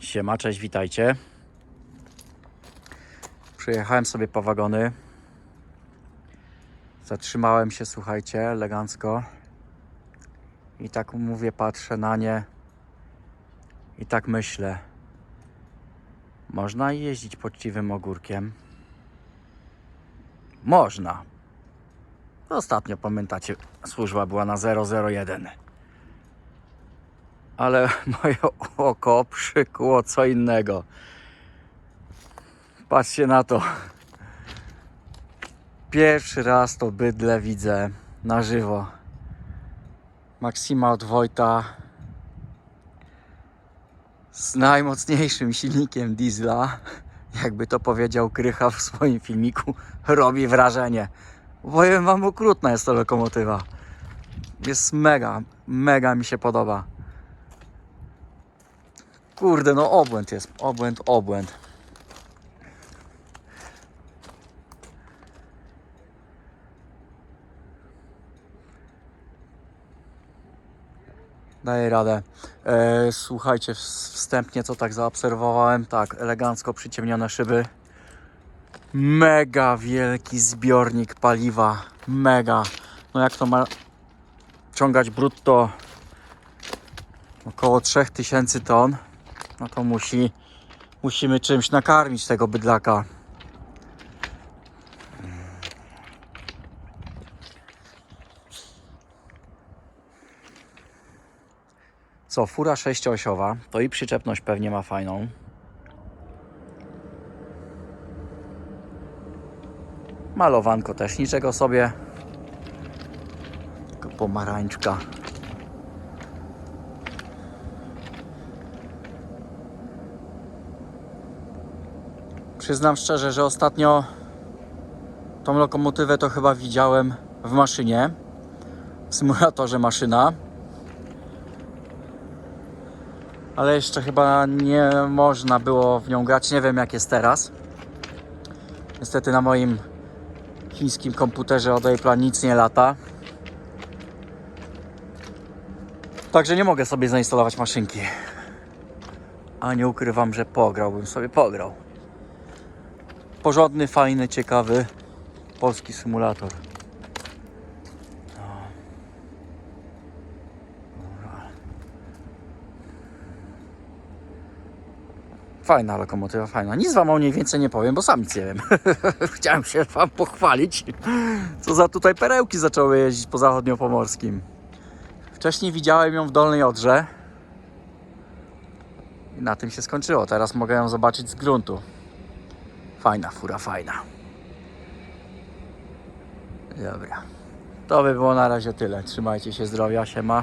Siema, cześć, witajcie. Przyjechałem sobie po wagony. Zatrzymałem się, słuchajcie, elegancko. I tak mówię, patrzę na nie. I tak myślę. Można jeździć poczciwym ogórkiem. Można. Ostatnio, pamiętacie, służba była na 001 ale moje oko przykuło co innego. Patrzcie na to. Pierwszy raz to bydle widzę na żywo. Maksima od Wojta z najmocniejszym silnikiem diesla, jakby to powiedział Krycha w swoim filmiku, robi wrażenie. Powiem wam, okrutna jest to lokomotywa. Jest mega, mega mi się podoba. Kurde, no obłęd jest. Obłęd, obłęd. Daję radę. E, słuchajcie, wstępnie co tak zaobserwowałem. Tak, elegancko przyciemnione szyby. Mega wielki zbiornik paliwa. Mega. No jak to ma ciągać brutto około 3000 ton no to musi, musimy czymś nakarmić tego bydlaka. Co, fura sześcioosiowa, to i przyczepność pewnie ma fajną. Malowanko też niczego sobie. Tylko pomarańczka. Przyznam szczerze, że ostatnio tą lokomotywę to chyba widziałem w maszynie, w symulatorze maszyna. Ale jeszcze chyba nie można było w nią grać. Nie wiem jak jest teraz. Niestety na moim chińskim komputerze od Apple'a nic nie lata. Także nie mogę sobie zainstalować maszynki. A nie ukrywam, że pograłbym sobie, pograł porządny, fajny, ciekawy polski symulator. No. Fajna lokomotywa, fajna. Nic wam o niej więcej nie powiem, bo sam nic nie wiem. Chciałem się wam pochwalić, co za tutaj perełki zaczęły jeździć po zachodniopomorskim. Wcześniej widziałem ją w Dolnej Odrze. I na tym się skończyło. Teraz mogę ją zobaczyć z gruntu. Fajna fura, fajna. Dobra. To by było na razie tyle. Trzymajcie się zdrowia, siema.